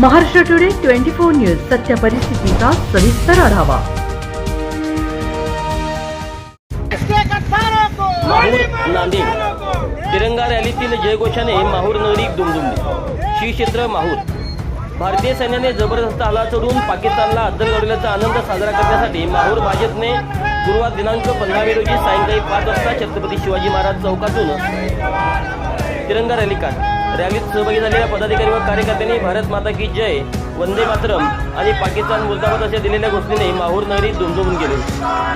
Maharashtra today twenty four news सत्य परिस्थितीचा सविस्तर आढावा. माहूर नांदेड तिरंगा रॅलीतील जयघोषाने माहूर नगरी दुमदुमली. श्री क्षेत्र माहूर. भारतीय सैन्याने जबरदस्त हल्ला चढून पाकिस्तानला अद्दलगडल्याचा आनंद साजरा करण्यासाठी माहूर भाजपने गुरुवार दिनांक पंधरावे रोजी सायंकाळी पाच वाजता छत्रपती शिवाजी महाराज चौकातून तिरंगा रॅली काढ रॅलीत सहभागी झालेल्या पदाधिकारी व कार्यकर्त्यांनी भारत माता की जय वंदे मातरम आणि पाकिस्तान मुर्दाबाद अशा दिलेल्या घोषणेने माहूर नगरी दुमदुमून गेले.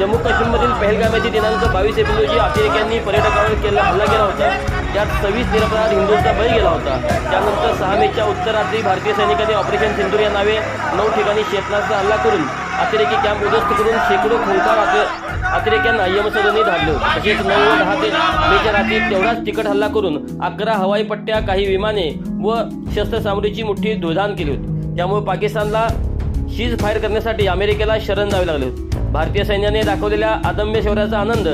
जम्मू काश्मीरमधील पहलगाम येथे दिनांक बावीस एप्रिल रोजी अतिरेक्यांनी पर्यटकावर केला हल्ला केला होता. त्यात सव्वीस निरपराध हिंदूंचा बळी गेला होता. त्यानंतर सहा मेच्या उत्तरात्री भारतीय सैनिकांनी ऑपरेशन सिंधूर या नावे नऊ ठिकाणी क्षेपणास्त्र हल्ला करून अतिरेकी कॅम्प उद्ध्वस्त करून शेकडो खुंकार अति- अतिरेक्यांना यमसदनी धाडले. तसेच नऊ दहा ते मेच्या रात्री तेवढाच तिकट हल्ला करून अकरा हवाई पट्ट्या काही विमाने व शस्त्रसामग्रीची मोठी धुळधाण केली होती. त्यामुळे पाकिस्तानला शीज फायर करण्यासाठी अमेरिकेला शरण जावे लागले होते. भारतीय सैन्याने दाखवलेल्या अदम्य शौर्याचा आनंद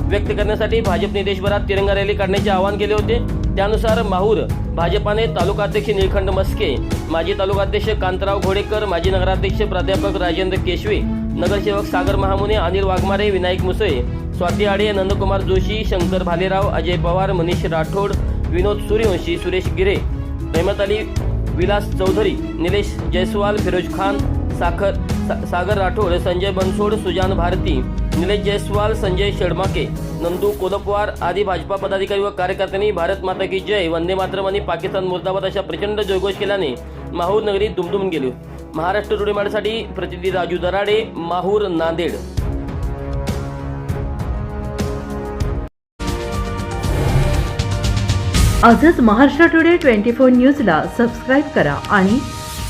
व्यक्त करण्यासाठी भाजपने देशभरात तिरंगा रॅली काढण्याचे आवाहन केले होते. त्यानुसार माहूर भाजपाने तालुकाध्यक्ष निळखंड मस्के माजी तालुकाध्यक्ष कांतराव घोडेकर माजी नगराध्यक्ष प्राध्यापक राजेंद्र केशवे नगरसेवक सागर महामुने अनिल वाघमारे विनायक मुसळे स्वाती आडे नंदकुमार जोशी शंकर भालेराव अजय पवार मनीष राठोड विनोद सूर्यवंशी सुरेश गिरे रहमत अली विलास चौधरी निलेश जयस्वाल फिरोज खान साखर सा- सागर राठोड संजय बनसोड सुजान भारती निलेश जयस्वाल संजय शेडमाके नंदू कोलपवार आदी भाजपा पदाधिकारी व कार्यकर्त्यांनी भारत माता की जय वंदे मातरम आणि पाकिस्तान मुर्दाबाद अशा प्रचंड जयघोष केल्याने माहूर नगरी दुमदुमून गेली. महाराष्ट्र टुडेमाडसाठी प्रतिनिधी राजू दराडे माहूर नांदेड. आजच महाराष्ट्र टुडे ट्वेंटी फोर न्यूजला सबस्क्राईब करा आणि